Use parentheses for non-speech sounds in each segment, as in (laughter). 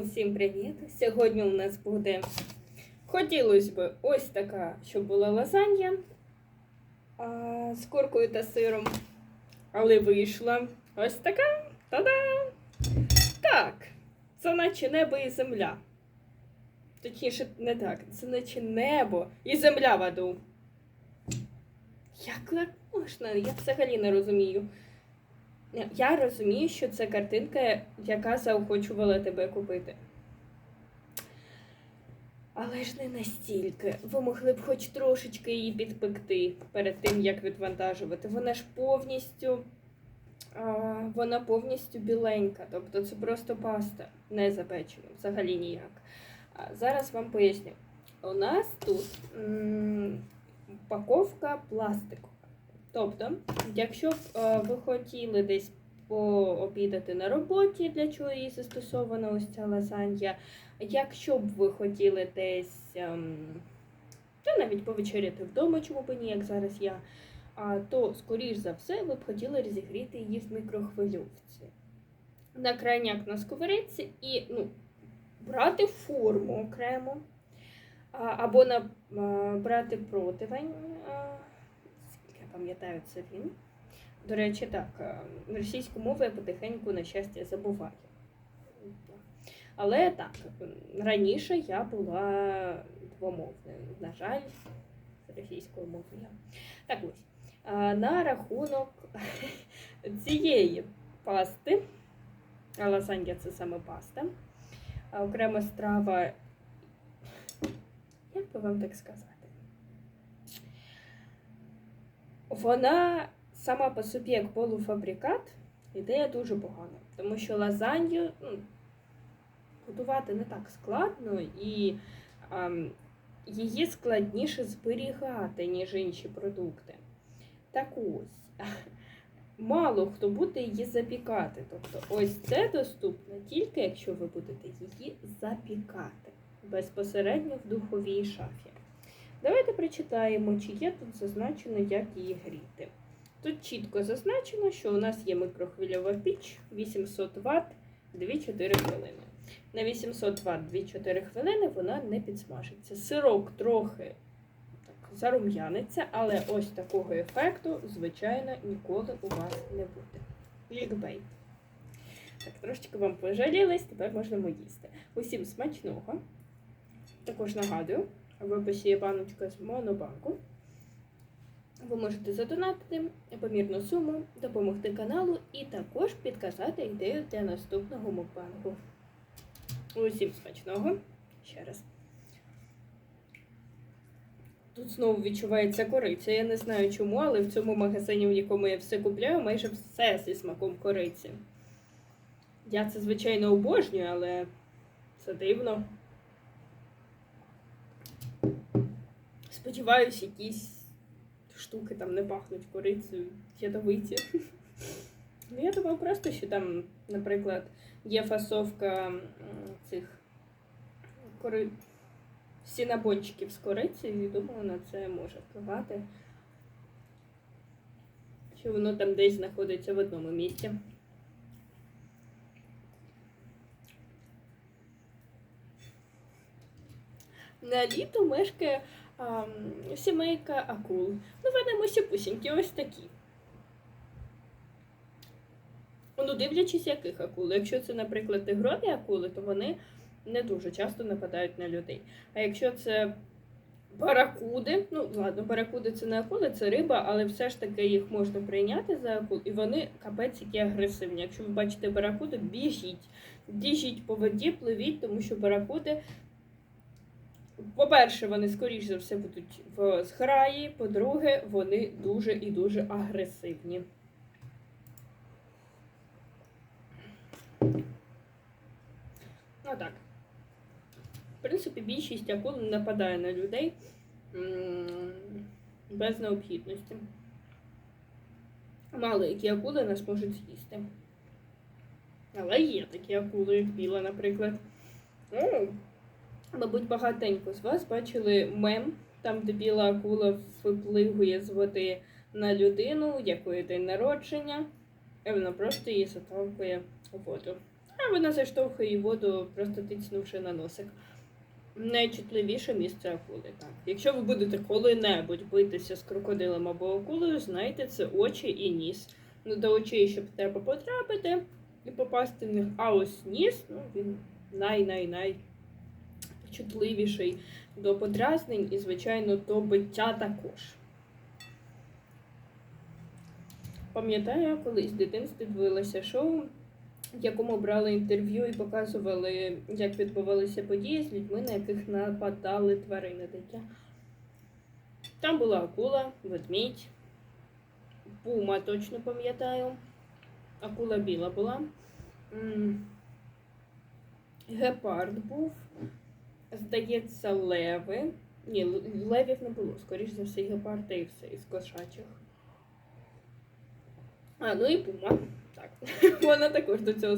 Усім привіт! Сьогодні у нас буде хотілося б ось така, щоб була лазанья а, з куркою та сиром. Але вийшла ось така. Та-да! Так, це наче небо і земля. Точніше, не так. Це наче небо і земля в аду. Як так можна? Я взагалі не розумію. Я розумію, що це картинка, яка заохочувала тебе купити. Але ж не настільки. Ви могли б хоч трошечки її підпекти перед тим, як відвантажувати. Вона ж повністю. А, вона повністю біленька, тобто це просто паста, не запечена, взагалі ніяк. А, зараз вам поясню. У нас тут м, упаковка пластикова. Тобто, якщо б е, ви хотіли десь пообідати на роботі, для чого їй застосована ось ця лазанья, якщо б ви хотіли десь ем, та навіть повечеряти вдома, чому б ні, як зараз я, то, скоріш за все, ви б хотіли розігріти її в мікрохвильовці. На крайняк на сковорідці і ну, брати форму окремо, або на, а, брати противень. Пам'ятаю, це він. До речі, так, е, російську мову я потихеньку, на щастя, забуваю. Але так, раніше я була двомовною. На жаль, російською мовою. Так ось. На рахунок (laughs) цієї пасти, а лазанья це саме паста, окрема страва, як би вам так сказати? Вона сама по собі як полуфабрикат, ідея дуже погана. Тому що лазанью ну, готувати не так складно і ем, її складніше зберігати, ніж інші продукти. Так ось, (laughs) мало хто буде її запікати. Тобто, ось це доступно тільки якщо ви будете її запікати безпосередньо в духовій шафі. Давайте прочитаємо, чи є тут зазначено, як її гріти. Тут чітко зазначено, що у нас є микрохвильова піч 800 Вт 2-4 хвилини. На 800 Вт 2-4 хвилини вона не підсмажиться. Сирок трохи так, зарум'яниться, але ось такого ефекту, звичайно, ніколи у вас не буде. Клікбейт. Так, трошечки вам пожалілись, тепер можемо їсти. Усім смачного. Також нагадую, в описі є баночка з монобанку. Ви можете задонатити помірну суму, допомогти каналу і також підказати ідею для наступного мукбангу. Усім смачного. Ще раз. Тут знову відчувається кориця. Я не знаю чому, але в цьому магазині, в якому я все купляю, майже все зі смаком кориці. Я це, звичайно, обожнюю, але це дивно. Сподіваюсь, якісь штуки там не пахнуть корицею, ядовиті. Ну, я думаю, просто, що там, наприклад, є фасовка цих кори... сінабончиків з корицею, і думаю, на це може впливати. Що воно там десь знаходиться в одному місці. На літо мешкає а, сімейка акул. Ну, вони сіпусінькі, ось такі. Ну, дивлячись, яких акул. Якщо це, наприклад, тигрові акули, то вони не дуже часто нападають на людей. А якщо це баракуди, ну ладно, баракуди це не акули, це риба, але все ж таки їх можна прийняти за акул, і вони капець які агресивні. Якщо ви бачите баракуду, біжіть. Біжіть по воді, пливіть, тому що баракуди по-перше, вони, скоріш за все, будуть в зграї. По-друге, вони дуже і дуже агресивні. Ну так. В принципі, більшість акул нападає на людей без необхідності. Мало які акули нас можуть з'їсти. Але є такі акули, як біла, наприклад. Мабуть, багатенько з вас бачили мем, там де біла акула виплигує з води на людину, якої день народження, і вона просто її заталкує у воду. а вона заштовхує воду, просто тицнувши на носик. Найчутливіше місце акули. Так. Якщо ви будете коли-небудь битися з крокодилом або акулою, знайте, це очі і ніс. Ну, до очей, щоб треба потрапити і попасти в них. А ось ніс, ну він най-най-най чутливіший до подразнень і, звичайно, до биття також. Пам'ятаю, я колись в дитинстві дивилася шоу, в якому брали інтерв'ю і показували, як відбувалися події з людьми, на яких нападали тварини дитя. Там була акула, ведмідь, пума, точно пам'ятаю. Акула біла була. Гепард був. Здається, леви. Ні, левів не було, скоріш за все, гепарди і все із кошачих. А, ну і пума. Так. (laughs) Вона також до цього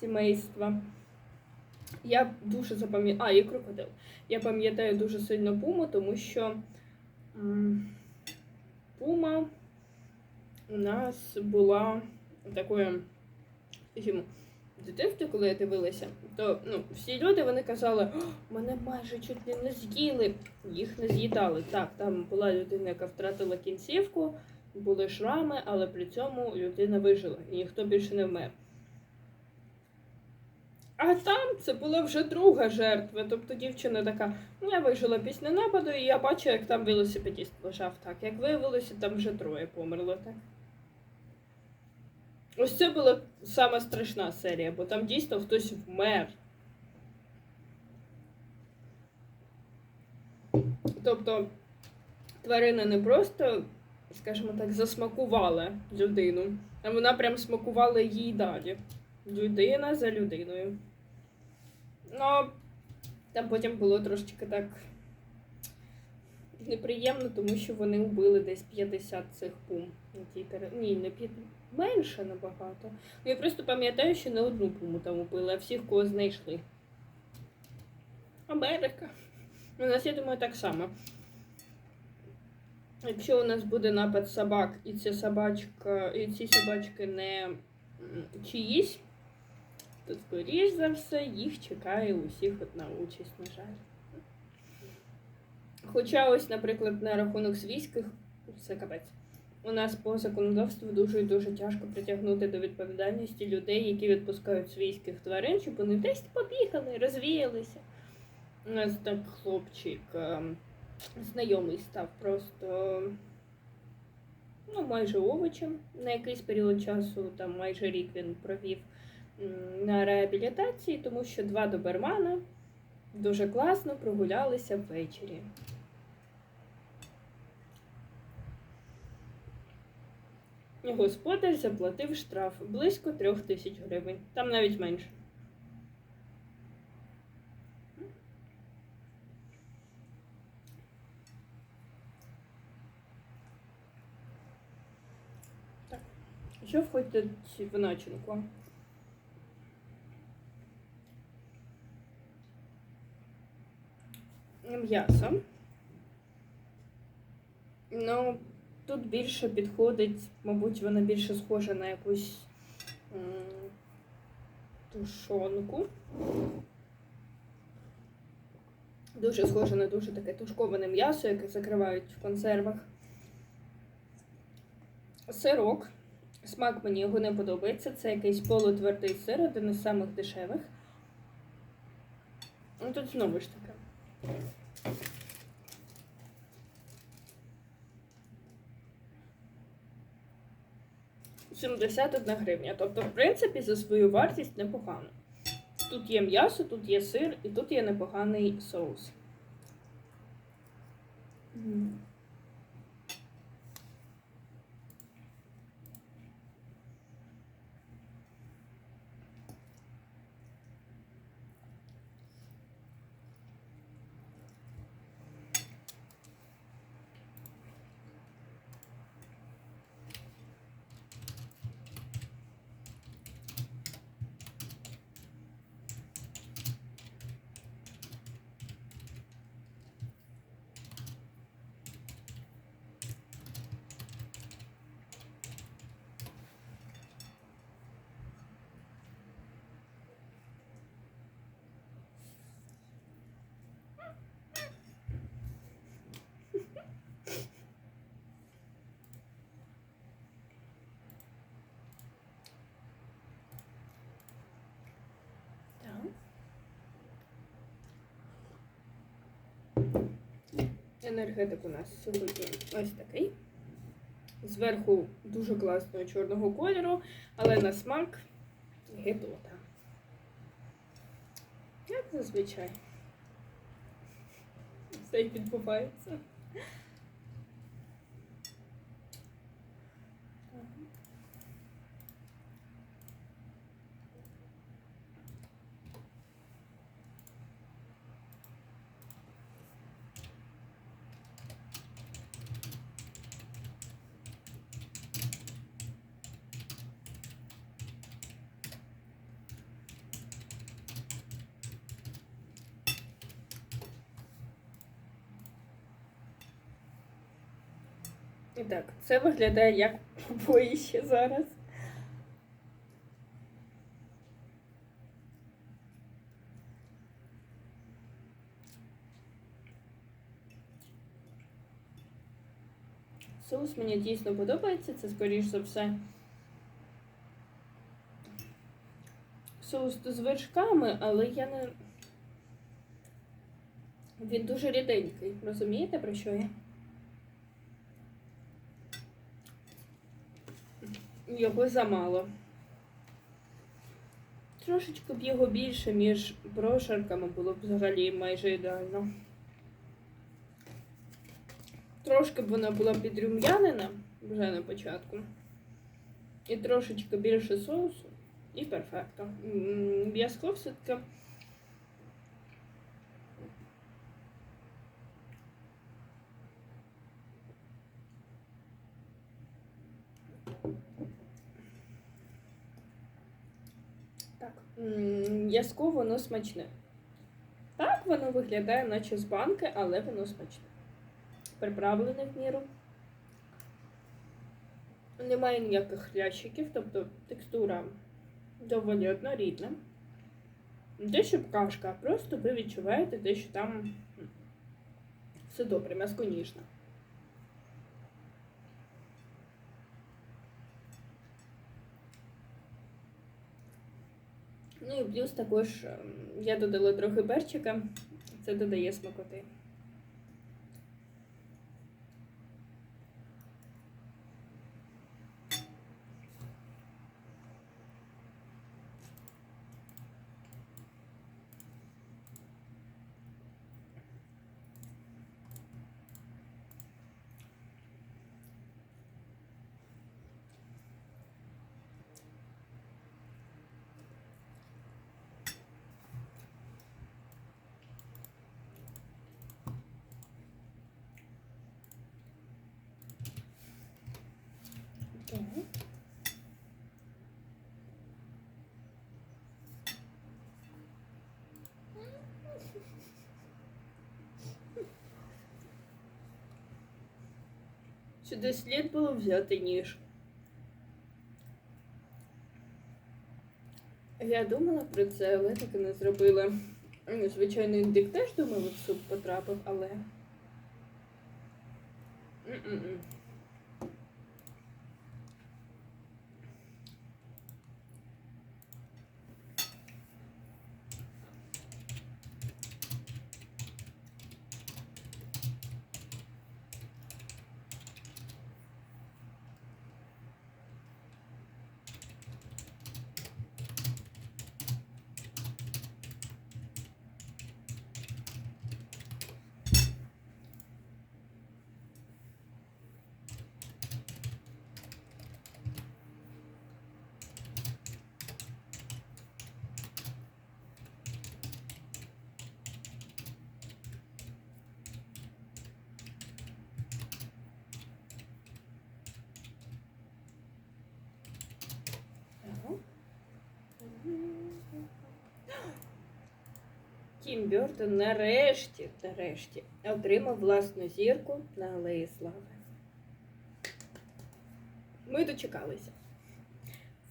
сімейства. Я дуже запам'ятаю. А, і крокодил. Я пам'ятаю дуже сильно пуму, тому що пума у нас була такою, скажімо, дитинстві, коли я дивилася, то ну, всі люди вони казали, мене майже чуть не з'їли. Їх не з'їдали. Так, там була людина, яка втратила кінцівку, були шрами, але при цьому людина вижила і ніхто більше не вмер. А там це була вже друга жертва. Тобто дівчина така, ну я вижила після нападу, і я бачу, як там велосипедіст лежав так. Як виявилося, там вже троє померло так. Ось це була сама страшна серія, бо там дійсно хтось вмер. Тобто тварина не просто, скажімо так, засмакувала людину, а вона прям смакувала їй далі. Людина за людиною. Ну, там потім було трошечки так неприємно, тому що вони вбили десь 50 цих пум. на тій тере- Ні, не 50, менше набагато. Ну, я просто пам'ятаю, що не одну пуму там убили, а всіх, кого знайшли. Америка. У нас, я думаю, так само. Якщо у нас буде напад собак, і ця собачка, і ці собачки не чиїсь, то скоріш за все їх чекає усіх одна участь, на жаль. Хоча ось, наприклад, на рахунок свійських, це капець. У нас по законодавству дуже дуже тяжко притягнути до відповідальності людей, які відпускають свійських тварин, щоб вони десь побігали, розвіялися. У нас так хлопчик ем, знайомий став просто ну, майже овочем на якийсь період часу, там майже рік він провів на реабілітації, тому що два добермана дуже класно прогулялися ввечері. Господар заплатив штраф близько трьох тисяч гривень, там навіть менше. Так. Що входить в начинку? М'ясо. Ну, тут більше підходить, мабуть, вона більше схожа на якусь тушонку. Дуже схоже на дуже таке тушковане м'ясо, яке закривають в консервах. Сирок. Смак мені його не подобається. Це якийсь полутвердий сир, один із самих дешевих. Ну, тут знову ж таки. Сімдесят одна гривня. Тобто, в принципі, за свою вартість непогано. Тут є м'ясо, тут є сир і тут є непоганий соус. Енергетик у нас сьогодні ось такий. Зверху дуже класного чорного кольору, але на смак гидота. Як зазвичай. Все відбувається. І так, це виглядає як побоїще зараз. Соус мені дійсно подобається, це скоріш за все. Соус з вершками, але я не. Він дуже ріденький. Розумієте, про що я? Його замало. Трошечки б його більше між брошерками було б взагалі майже ідеально. Трошки б вона була підрум'янена вже на початку. І трошечки більше соусу. І перфекто. М'язко все-таки. Так, м, воно смачне. Так, воно виглядає, наче з банки, але воно смачне. Приправлене в міру. Немає ніяких хлящиків, тобто текстура доволі однорідна. Те, кашка, просто ви відчуваєте те, що там все добре, м'яско ніжне. Ну і плюс також ем, я додала трохи перчика, це додає смакоти. Так. Сюди слід було взяти ніж. Я думала про це, але так і не зробила. Ну, Звичайно, індик теж думала, в суп потрапив, але. М-м-м. Ага. Тім Бертон нарешті, нарешті отримав власну зірку на Алеї Слави. Ми дочекалися.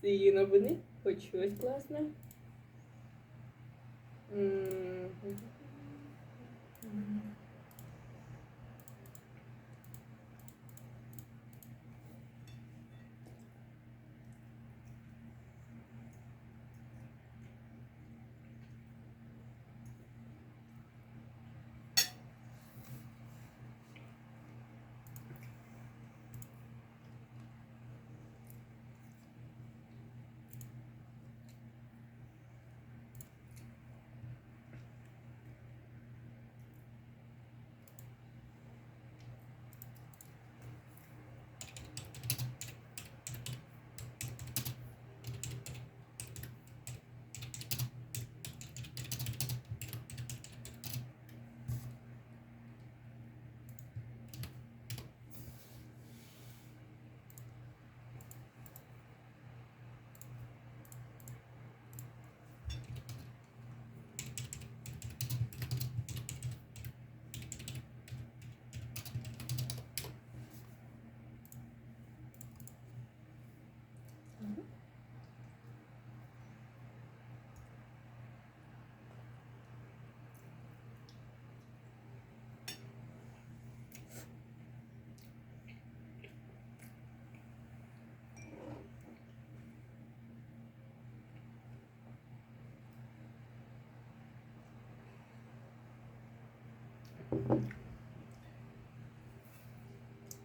Цієї новини хоч щось класне. М.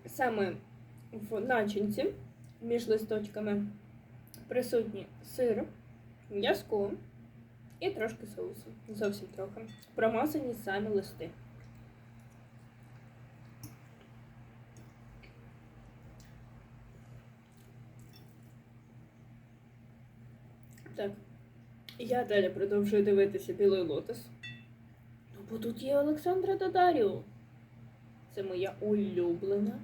Саме в начинці між листочками присутні сир, м'язко і трошки соусу. Зовсім трохи. Промазані самі листи. Так. Я далі продовжую дивитися білий лотос. Бо тут є Олександра Дадаріо. Це моя улюблена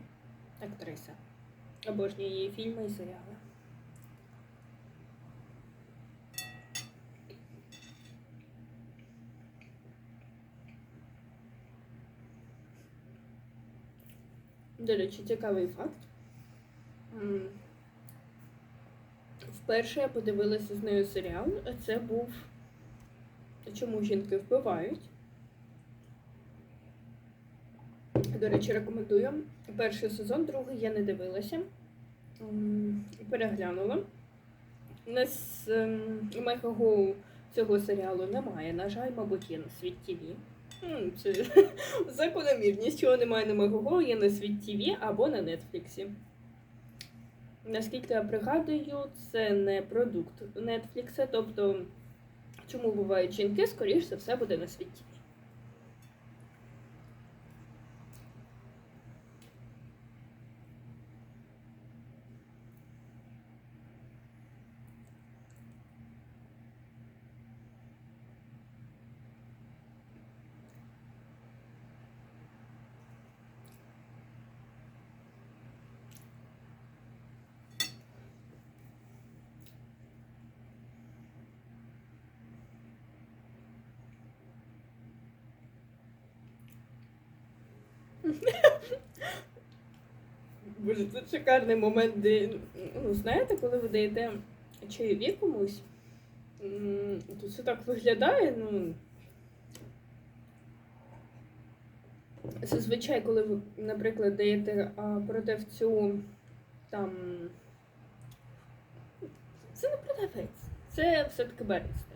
актриса. Обожнюю її фільми і серіали. До речі, цікавий факт. Вперше я подивилася з нею серіал, а це був Чому жінки вбивають. До речі, рекомендую. Перший сезон, другий я не дивилася. Переглянула. У нас ем, Мегагоу цього серіалу немає. На жаль, мабуть, є на світ ТВ. Це (laughs) закономірність, чого немає на Мегагоу, є на світ ТВ або на Нетфліксі. Наскільки я пригадую, це не продукт Нетфлікса, тобто чому бувають жінки, скоріш за все буде на світі. Боже, це шикарний момент, де, ну, знаєте, коли ви даєте чайові комусь, то це так виглядає, ну. Зазвичай, коли ви, наприклад, даєте продавцю там. Це не продавець, це все-таки бариста.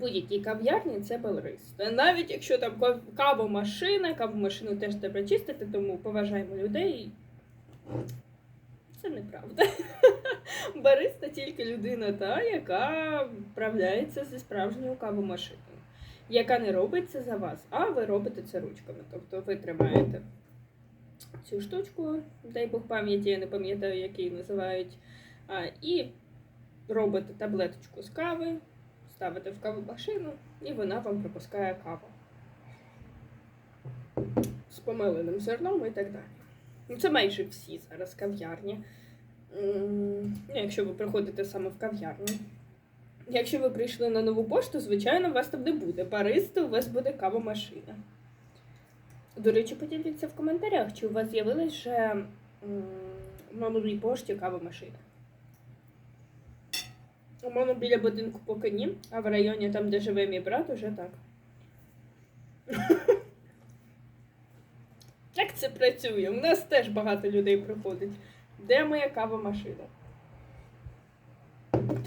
Будь-якій кав'ярні це бариста. Навіть якщо там кав- кавомашина, кавомашину теж треба чистити, тому поважаємо людей. Це неправда. (laughs) Бариста тільки людина та, яка вправляється зі справжньою кавомашиною, яка не робить це за вас, а ви робите це ручками. Тобто ви тримаєте цю штучку, дай Бог пам'яті, я не пам'ятаю, як її називають, і робите таблеточку з кави, ставите в кавомашину, і вона вам пропускає каву з помиленим зерном і так далі. Ну, це майже всі зараз кав'ярні. Ну, Якщо ви приходите саме в кав'ярню. Якщо ви прийшли на нову пошту, звичайно, у вас там не буде бариста, у вас буде кавомашина. До речі, поділіться в коментарях, чи у вас м, на новій пошті кавомашина. У мене біля будинку поки ні, а в районі там, де живе мій брат, уже так. (laughs) Як це працює? У нас теж багато людей приходить. Де моя кавомашина?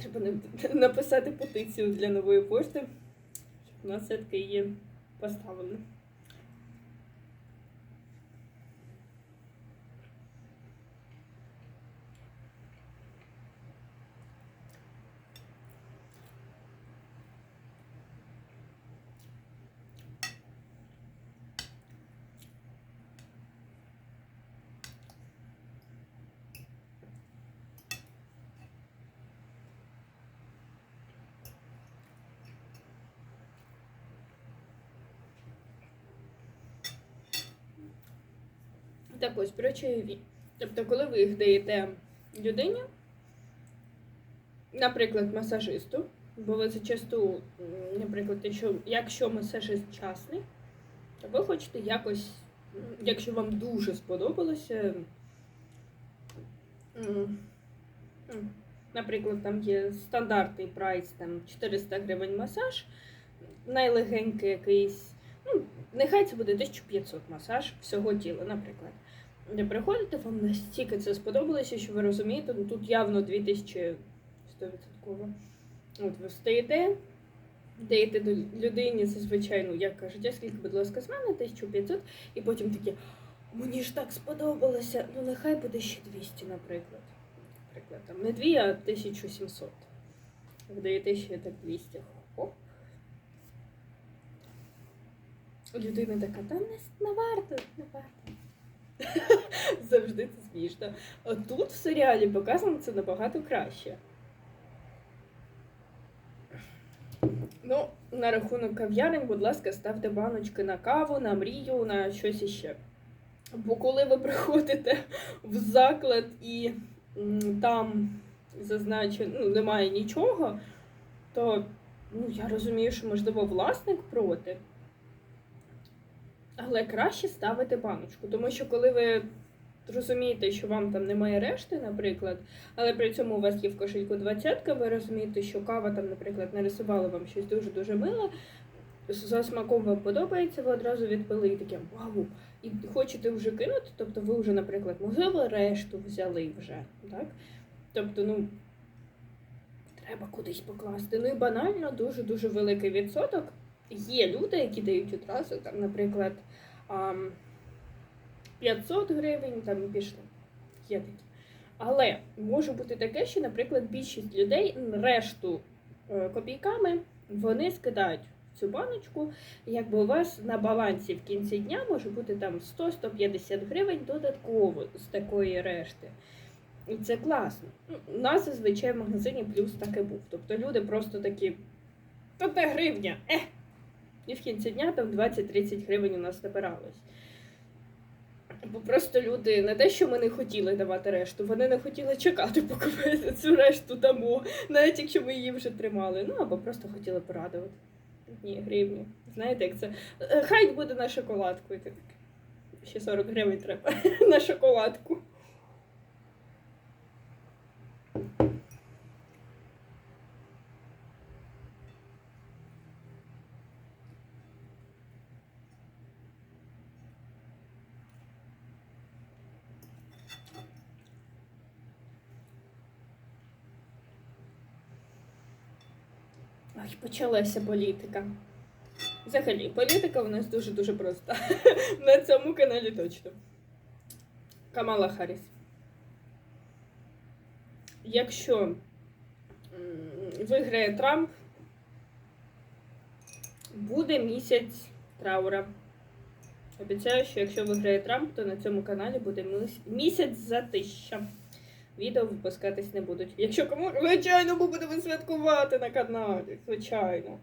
Треба написати петицію для нової пошти, щоб у нас все-таки її поставили. Так ось про чайові. Тобто, коли ви їх даєте людині, наприклад, масажисту, бо ви зачасту, наприклад, якщо, якщо масажист частний, то ви хочете якось, якщо вам дуже сподобалося, наприклад, там є стандартний прайс там 400 гривень масаж, найлегенький якийсь, ну, нехай це буде 1500 масаж всього тіла, наприклад. Не приходите, вам настільки це сподобалося, що ви розумієте, ну тут явно 2000 100%. От ви встаєте, даєте людині зазвичай, ну як кажуть, скільки, будь ласка, з мене 1500, і потім такі, мені ж так сподобалося, ну нехай буде ще 200, наприклад. Наприклад, там не 2, а 1700. Вдаєте ще так 200. Оп. Людина така, та не, не варто, не варто. (laughs) Завжди це смішно. Тут в серіалі показано це набагато краще. Ну, на рахунок кав'ярень, будь ласка, ставте баночки на каву, на мрію, на щось іще. Бо коли ви приходите в заклад і там зазначено, ну, немає нічого, то ну, я розумію, що можливо власник проти. Але краще ставити баночку, тому що коли ви розумієте, що вам там немає решти, наприклад, але при цьому у вас є в кошельку двадцятка, ви розумієте, що кава там, наприклад, нарисувала вам щось дуже-дуже миле, за смаком вам подобається, ви одразу відпили і таке вау. І хочете вже кинути, тобто ви вже, наприклад, можливо, решту взяли вже, так? Тобто, ну, треба кудись покласти. Ну і банально дуже-дуже великий відсоток. Є люди, які дають одразу, там, наприклад, 500 гривень, там пішли. Є такі. Але може бути таке, що, наприклад, більшість людей решту е, копійками вони скидають цю баночку. Якби у вас на балансі в кінці дня може бути там 100-150 гривень додатково з такої решти. І це класно. Ну, У нас зазвичай в магазині плюс так і був. Тобто люди просто такі, то де гривня? Е! І в кінці дня там 20-30 гривень у нас набиралось. Бо просто люди не те, що ми не хотіли давати решту, вони не хотіли чекати, поки ми (laughs) цю решту дамо, навіть якщо ми її вже тримали. Ну або просто хотіли порадувати. Ні, гривні. Знаєте, як це? «Е, Хай буде на шоколадку. Ще 40 гривень треба (laughs) на шоколадку. Ой, почалася політика. Взагалі, політика у нас дуже-дуже проста. (laughs) На цьому каналі точно. Камала Харріс. Якщо виграє Трамп, буде місяць траура. Обіцяю, що якщо виграє Трамп, то на цьому каналі буде місяць за тисяча. Відео випускатись не будуть. Якщо кому, звичайно, ми будемо святкувати на каналі. Звичайно.